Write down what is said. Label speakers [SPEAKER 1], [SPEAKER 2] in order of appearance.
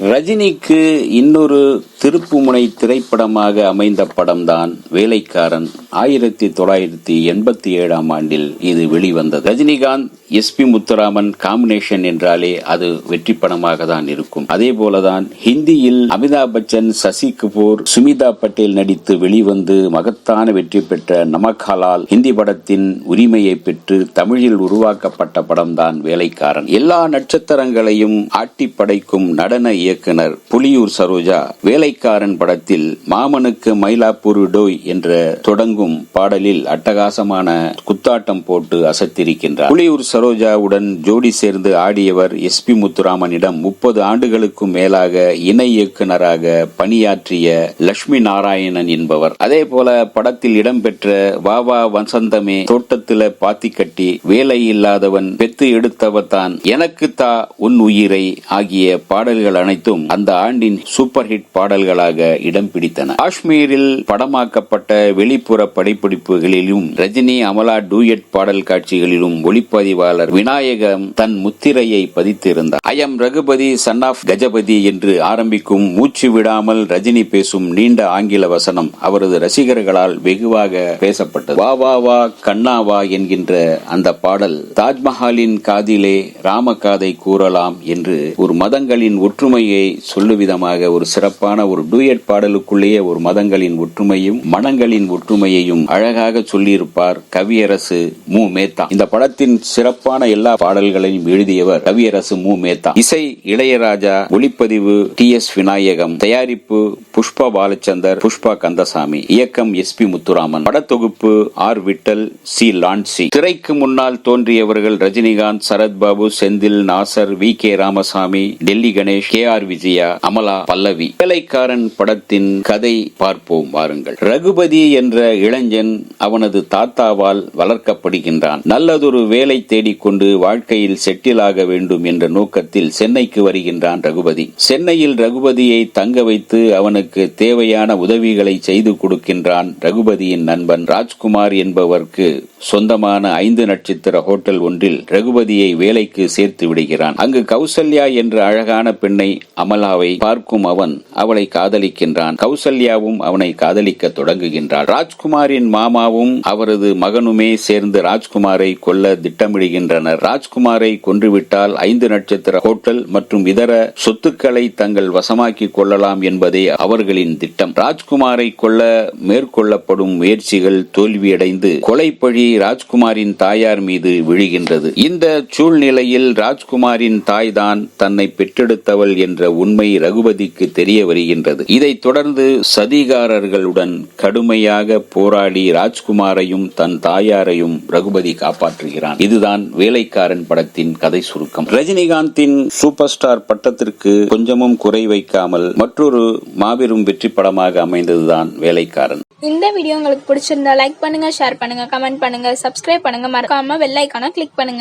[SPEAKER 1] ரஜினிக்கு இன்னொரு திருப்புமுனை திரைப்படமாக அமைந்த படம்தான் வேலைக்காரன். ஆயிரத்தி தொள்ளாயிரத்தி எண்பத்தி ஏழாம் ஆண்டில் இது வெளிவந்தது. Rajinikanth S P Muthuraman combination என்றாலே அது வெற்றி படமாக தான் இருக்கும். அதே போலதான் ஹிந்தியில் அமிதாப் பச்சன் சசி கபூர் சுமிதா பட்டேல் நடித்து வெளிவந்து மகத்தான வெற்றி பெற்ற நமக்காலால் ஹிந்தி படத்தின் உரிமையை பெற்று தமிழில் உருவாக்கப்பட்ட படம்தான் வேலைக்காரன். எல்லா நட்சத்திரங்களையும் ஆட்டி படைக்கும் நடன இயக்குனர் புலியூர் சரோஜா வேலைக்காரன் படத்தில் மாமனுக்கு மயிலாப்பூர் டோய் என்ற தொடங்கும் பாடலில் அட்டகாசமான குத்தாட்டம் போட்டு அசத்திருக்கின்றார். புலியூர் சரோஜாவுடன் ஜோடி சேர்ந்து ஆடியவர் எஸ் பி முத்துராமனிடம் முப்பது ஆண்டுகளுக்கும் மேலாக இணை இயக்குநராக பணியாற்றிய லட்சுமி நாராயணன் என்பவர். அதே போல படத்தில் இடம்பெற்ற வாவா வசந்தமே தோட்டத்தில பாத்தி கட்டி வேலை இல்லாதவன் பெத்து எடுத்தவத்தான் எனக்கு தா உன் உயிரை ஆகிய பாடல்கள் அனைத்தும் அந்த ஆண்டின் சூப்பர் ஹிட் பாடல்களாக இடம் பிடித்தன. காஷ்மீரில் படமாக்கப்பட்ட வெளிப்புற படைப்பிடிப்புகளிலும் ரஜினி அமலா டூயட் பாடல் காட்சிகளிலும் ஒளிப்பதிவாளர் விநாயகம் தன் முத்திரையை பதித்திருந்தார். I Raghupathi son of Gajapathi என்று ஆரம்பிக்கும் மூச்சு விடாமல் ரஜினி பேசும் நீண்ட ஆங்கில வசனம் அவரது ரசிகர்களால் வெகுவாக பேசப்பட்டது. வா வா வா கண்ணா வா என்கின்ற அந்த பாடல் தாஜ்மஹாலின் காதிலே ராமகாதை கூறலாம் என்று ஒரு மதங்களின் ஒற்றுமையை சொல்லும் விதமாக ஒரு சிறப்பான ஒரு டூயட் பாடலுக்குள்ளேயே ஒரு மதங்களின் ஒற்றுமையும் மனங்களின் ஒற்றுமையையும் அழகாக சொல்லியிருப்பார் கவியரசு மு. மேத்தா. இந்த படத்தின் சிறப்பான எல்லா பாடல்களையும் எழுதியவர் கவியரசு மு. மேத்தா. இசை இளையராஜா ஒளிப்பதிவு டி. எஸ். விநாயகம் தயாரிப்பு புஷ்பா பாலச்சந்தர் புஷ்பா கந்தசாமி இயக்கம் எஸ். பி. முத்துராமன் படத்தொகுப்பு ஆர். விட்டல் சி. லான்சி. திரைக்கு முன்னால் தோன்றியவர்கள் Rajinikanth Sarathbabu Senthil Nassar V. K. Ramasamy Delhi Ganesh K. R. Vijaya Amala Pallavi. Velaikkaran படத்தின் கதை பார்ப்போம் வாருங்கள். ரகுபதி என்ற இளைஞன் அவனது தாத்தாவால் வளர் வளர்க்கப்படுகின்றான். நல்லதொரு வேலை தேடிக்கொண்டு வாழ்க்கையில் செட்டில் ஆக வேண்டும் என்ற நோக்கத்தில் சென்னைக்கு வருகின்றான் ரகுபதி. சென்னையில் ரகுபதியை தங்க வைத்து அவனுக்கு தேவையான உதவிகளை செய்து கொடுக்கின்றான் ரகுபதியின் நண்பன் ராஜ்குமார் என்பவருக்கு சொந்தமான ஐந்து நட்சத்திர ஹோட்டல் ஒன்றில் ரகுபதியை வேலைக்கு சேர்த்து விடுகிறான். அங்கு கௌசல்யா என்ற அழகான பெண்ணை அமலாவை பார்க்கும் அவன் அவளை காதலிக்கின்றான். கௌசல்யாவும் அவனை காதலிக்க தொடங்குகின்றாள். ராஜ்குமாரின் மாமாவும் அவரது மகனுமே சேர்ந்து ராஜ்குமாரை கொல்ல திட்டமிடுகின்றனர். ராஜ்குமாரை கொன்றுவிட்டால் ஐந்து நட்சத்திர ஹோட்டல் மற்றும் இதர சொத்துக்களை தங்கள் வசமாக்கிக் கொள்ளலாம் என்பதே அவர்களின் திட்டம். ராஜ்குமாரை கொல்ல மேற்கொள்ளப்படும் முயற்சிகள் தோல்வியடைந்து கொலைப்பழி ராஜ்குமாரின் தாயார் மீது விழுகின்றது. இந்த சூழ்நிலையில் ராஜ்குமாரின் தாய்தான் தன்னை பெற்றெடுத்தவள் என்ற உண்மை ரகுபதிக்கு தெரிய வருகின்றது. இதைத் தொடர்ந்து சதிகாரர்களுடன் கடுமையாக போராடி ராஜ்குமாரையும் தன் தாயார் எல்லாரையும் ரகுபதி காப்பாற்றுகிறான். இதுதான் வேலைக்காரன் படத்தின் கதை சுருக்கம். ரஜினிகாந்தின் சூப்பர் ஸ்டார் பட்டத்திற்கு கொஞ்சமும் குறை வைக்காமல் மற்றொரு மாபெரும் வெற்றி படமாக அமைந்ததுதான் வேலைக்காரன்.
[SPEAKER 2] இந்த வீடியோ உங்களுக்கு பிடிச்சிருந்தா லைக் பண்ணுங்க ஷேர் பண்ணுங்க கமெண்ட் பண்ணுங்க சப்ஸ்கிரைப் பண்ணுங்க. மறக்காம வெள்ளைக்கான கிளிக் பண்ணுங்க.